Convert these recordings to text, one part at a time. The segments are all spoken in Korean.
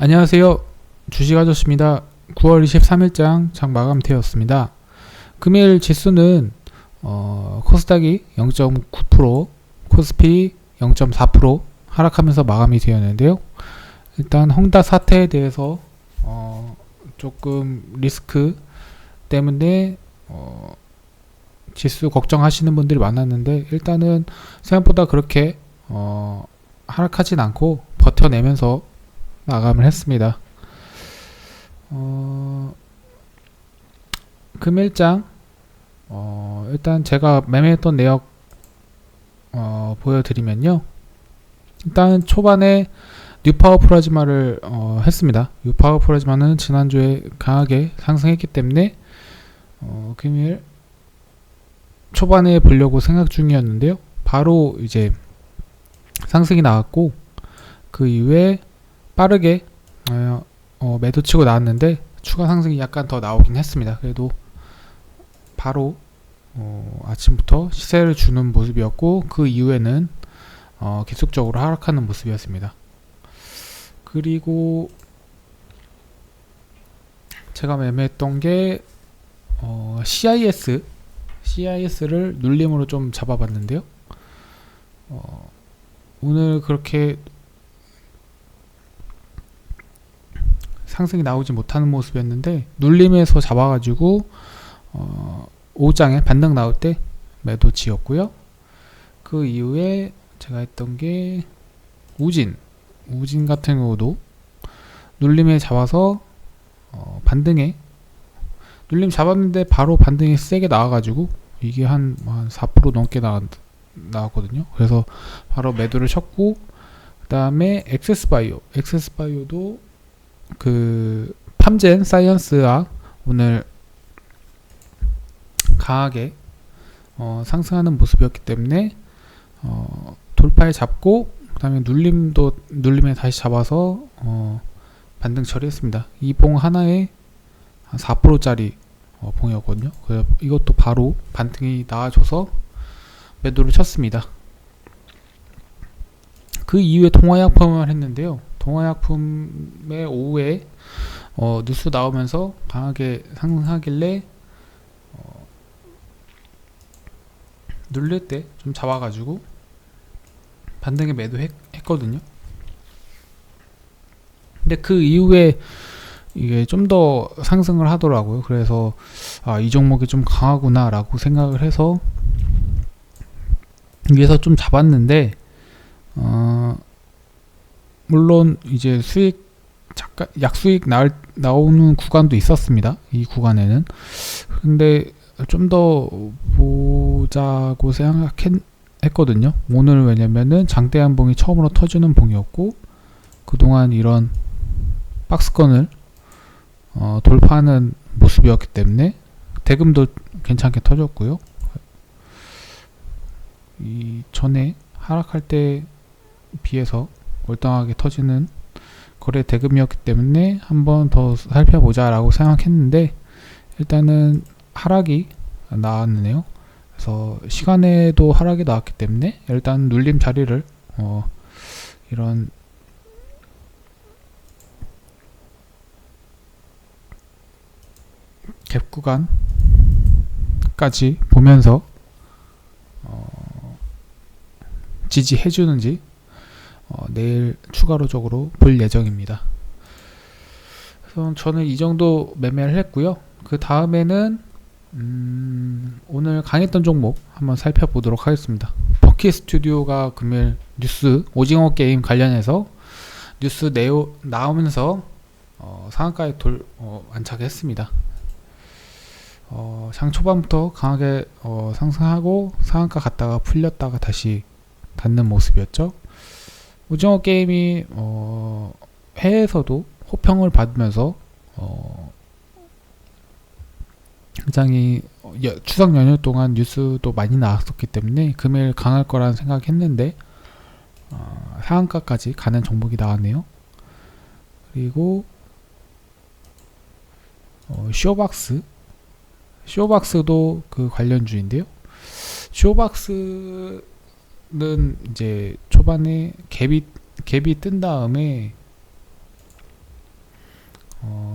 안녕하세요. 주식 아저씨입니다. 9월 23일장 장 마감되었습니다. 금일 지수는 어, 코스닥이 0.9%, 코스피 0.4% 하락하면서 마감이 되었는데요. 일단 헝다 사태에 대해서 어, 조금 리스크 때문에 어, 지수 걱정하시는 분들이 많았는데 일단은 생각보다 그렇게 어, 하락하진 않고 버텨내면서 마감을 했습니다. 어, 금일장 어, 일단 제가 매매했던 내역 어, 보여드리면요. 일단 초반에 뉴파워 플라즈마를 어, 했습니다. 뉴파워 플라즈마는 지난주에 강하게 상승했기 때문에 어, 금일 초반에 보려고 생각 중이었는데요. 바로 이제 상승이 나왔고 그 이후에 빠르게 어, 어, 매도 치고 나왔는데 추가 상승이 약간 더 나오긴 했습니다. 그래도 바로 어, 아침부터 시세를 주는 모습이었고 그 이후에는 어, 계속적으로 하락하는 모습이었습니다. 그리고 제가 매매했던 게 어, CIS CIS를 눌림으로 좀 잡아봤는데요. 어, 오늘 그렇게 상승이 나오지 못하는 모습이었는데 눌림에서 잡아가지고 어, 5장에 반등 나올 때 매도 지었고요. 그 이후에 제가 했던 게 우진 우진 같은 경우도 눌림에 잡아서 어, 반등에 눌림 잡았는데 바로 반등이 세게 나와가지고 이게 한, 한 4% 넘게 나, 나왔거든요. 그래서 바로 매도를 쳤고 그 다음에 엑세스바이오 엑세스바이오도 그 팜젠 사이언스가 오늘 강하게 어, 상승하는 모습이었기 때문에 어, 돌파에 잡고 그다음에 눌림도 눌림에 다시 잡아서 어, 반등 처리했습니다. 이 봉 하나에 한 4%짜리 어, 봉이었거든요. 그래서 이것도 바로 반등이 나와줘서 매도를 쳤습니다. 그 이후에 동화약품을 했는데요. 동화약품의 오후에 어, 뉴스 나오면서 강하게 상승하길래 어, 눌릴 때 좀 잡아가지고 반등에 매도했거든요. 근데 그 이후에 이게 좀 더 상승을 하더라고요. 그래서 아, 이 종목이 좀 강하구나라고 생각을 해서 위에서 좀 잡았는데 어, 물론 이제 수익 잠깐 약수익 나 나오는 구간도 있었습니다. 이 구간에는 근데 좀 더 보자고 생각했거든요. 오늘 왜냐면은 장대 한 봉이 처음으로 터지는 봉이었고 그동안 이런 박스권을 어, 돌파하는 모습이었기 때문에 대금도 괜찮게 터졌고요. 이 전에 하락할 때 비해서 월등하게 터지는 거래 대금이었기 때문에 한번 더 살펴보자 라고 생각했는데 일단은 하락이 나왔네요. 그래서 시간에도 하락이 나왔기 때문에 일단 눌림 자리를 어 이런 갭 구간까지 보면서 어 지지해 주는지 어, 내일 추가로적으로 볼 예정입니다. 그래서 저는 이 정도 매매를 했고요. 그 다음에는 음, 오늘 강했던 종목 한번 살펴보도록 하겠습니다. 버키 스튜디오가 금일 뉴스 오징어 게임 관련해서 뉴스 내오 나오면서 어, 상한가에 돌 어, 안착했습니다. 어, 장 초반부터 강하게 어, 상승하고 상한가 갔다가 풀렸다가 다시 닿는 모습이었죠. 오징어 게임이 어, 해외에서도 호평을 받으면서 어, 굉장히 여, 추석 연휴 동안 뉴스도 많이 나왔었기 때문에 금일 강할 거라는 생각했는데 어, 상한가까지 가는 종목이 나왔네요. 그리고 어, 쇼박스 쇼박스도 그 관련주인데요. 쇼박스는 이제 초반에 갭이 갭이 뜬 다음에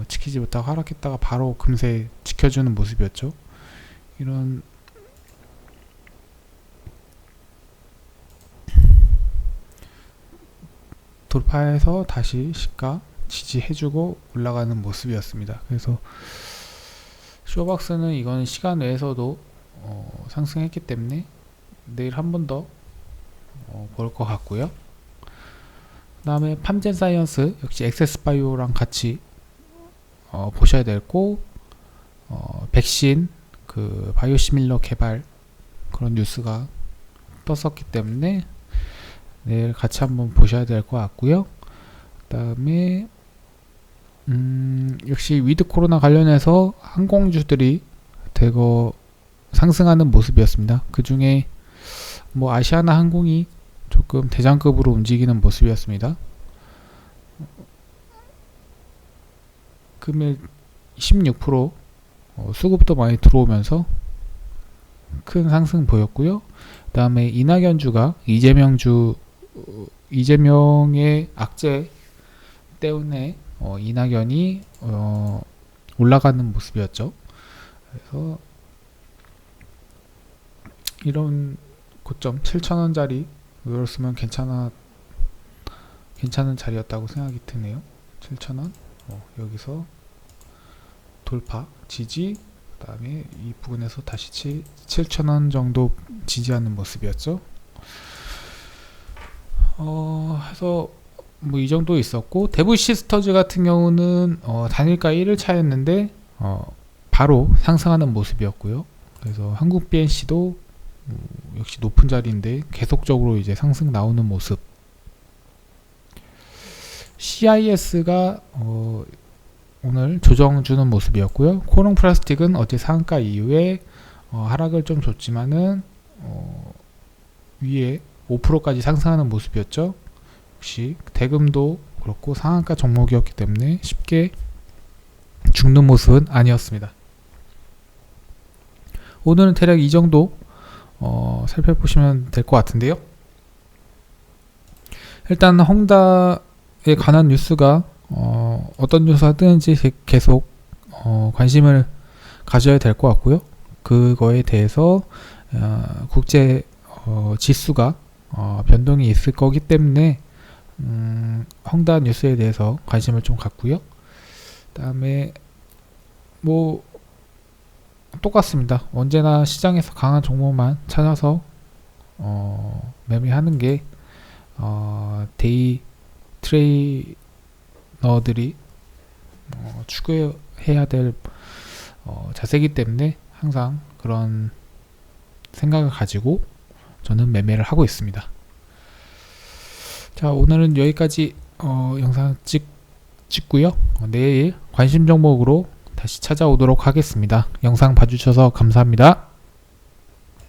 지키지 못하고 하락했다가 바로 금세 지켜주는 모습이었죠. 이런 돌파해서 다시 시가 지지해주고 올라가는 모습이었습니다. 그래서 쇼박스는 이거는 시간 외에서도 어, 상승했기 때문에 내일 한 번 더 어, 볼 것 같고요. 그 다음에 팜젠 사이언스 역시 엑세스 바이오랑 같이 어, 보셔야 되고 어, 백신 그 바이오시밀러 개발 그런 뉴스가 떴었기 때문에 내일 같이 한번 보셔야 될 것 같고요. 그 다음에 음, 역시 위드 코로나 관련해서 항공주들이 대거 상승하는 모습이었습니다. 그 중에 뭐 아시아나 항공이 조금 대장급으로 움직이는 모습이었습니다. 금일 16% 어, 수급도 많이 들어오면서 큰 상승 보였고요. 그 다음에 이낙연주가 이재명주 어, 이재명의 악재 때문에 어, 이낙연이 어, 올라가는 모습이었죠. 그래서 이런 고점 7천원짜리 이렇으면 괜찮아 괜찮은 자리였다고 생각이 드네요. 7천원 어, 여기서 돌파 지지 그 다음에 이 부분에서 다시 7, 7천원 정도 지지하는 모습이었죠. 어, 해서 뭐 이 정도 있었고 대부 시스터즈 같은 경우는 어, 단일가 1을 차였는데 어, 바로 상승하는 모습이었고요. 그래서 한국 BNC도 음, 역시 높은 자리인데 계속적으로 이제 상승 나오는 모습. CIS가 어, 오늘 조정 주는 모습이었고요. 코롱 플라스틱은 어제 상한가 이후에 어, 하락을 좀 줬지만은 어, 위에 5%까지 상승하는 모습이었죠. 역시 대금도 그렇고 상한가 종목이었기 때문에 쉽게 죽는 모습은 아니었습니다. 오늘은 대략 이 정도 어, 살펴보시면 될 것 같은데요. 일단 헝다에 관한 뉴스가 어, 어떤 뉴스가 뜨는지 계속 어, 관심을 가져야 될 것 같고요. 그거에 대해서 어, 국제 어, 지수가 어, 변동이 있을 거기 때문에 음, 헝다 뉴스에 대해서 관심을 좀 갖고요. 그다음에 뭐 똑같습니다. 언제나 시장에서 강한 종목만 찾아서 어, 매매하는 게 어, 데이 트레이너들이 어, 추구해야 될 어, 자세이기 때문에 항상 그런 생각을 가지고 저는 매매를 하고 있습니다. 자 오늘은 여기까지 어, 영상 찍, 찍고요. 어, 내일 관심 종목으로 다시 찾아오도록 하겠습니다. 영상 봐주셔서 감사합니다.